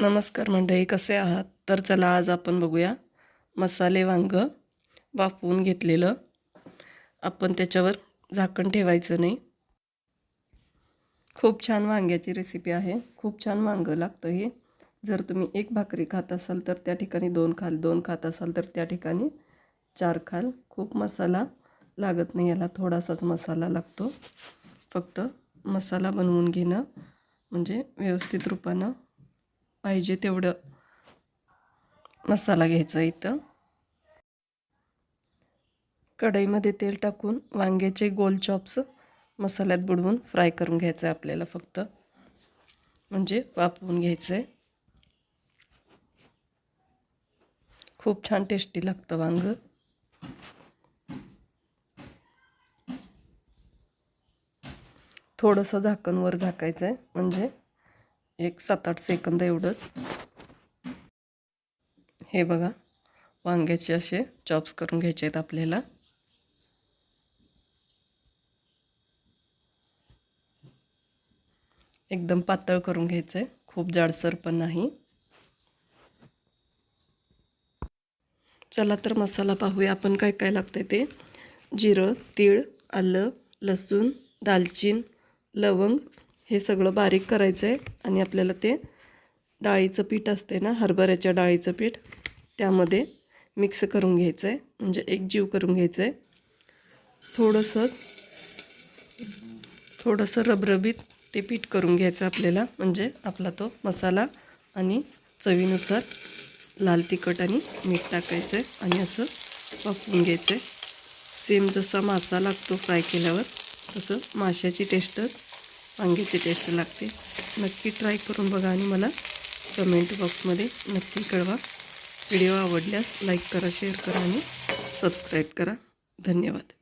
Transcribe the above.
नमस्कार मंडळी कसे आहात? तर चला आज आपण बघूया मसाले वांग वाफवून घेतलेलं. आपण त्याच्यावर झाकण ठेवायचं नाही. खूप छान वांग्याची रेसिपी आहे. खूप छान वांगं लागतं हे. जर तुम्ही एक भाकरी खात असाल तर त्या ठिकाणी दोन खाल दोन खात असाल तर त्या ठिकाणी चार खाल. खूप मसाला लागत नाही याला थोडासाच मसाला लागतो. फक्त मसाला बनवून घेणं म्हणजे व्यवस्थित रूपानं पाहिजे तेवढं मसाला घ्यायचा इथं. कढईमध्ये तेल टाकून वांग्याचे गोल चॉप्स मसाल्यात बुडवून फ्राय करून घ्यायचं आहे आपल्याला फक्त. म्हणजे वापरून घ्यायचं आहे खूप छान टेस्टी लागतं वांग. थोडंसं झाकण वर झाकायचं आहे म्हणजे एक सात आठ सेकंद एवढंच. हे बघा वांग्याचे असे चॉप्स करून घ्यायचे आहेत आपल्याला. एकदम पातळ करून घ्यायचं आहे खूप जाडसर पण नाही. चला तर मसाला पाहूया आपण काय काय लागतं ते. जिरं तीळ आलं लसूण दालचीन लवंग हे सगळं बारीक करायचं आहे आणि आपल्याला ते डाळीचं पीठ असते ना हरभऱ्याच्या डाळीचं पीठ त्यामध्ये मिक्स करून घ्यायचं आहे म्हणजे एक जीव करून घ्यायचं आहे थोडंसं थोडंसं रबरबीत ते पीठ करून घ्यायचं आपल्याला. म्हणजे आपला तो मसाला आणि चवीनुसार लाल तिखट आणि मीठ टाकायचं आहे आणि असं वाफवून घ्यायचं आहे सेम जसा मासा लागतो फ्राय केल्यावर तसं माशाची टेस्टच वांग्याची टेस्ट लागते. नक्की ट्राय करून बघा आणि मला कमेंट बॉक्समध्ये नक्की कळवा. व्हिडिओ आवडल्यास लाईक करा शेअर करा आणि सबस्क्राईब करा. धन्यवाद.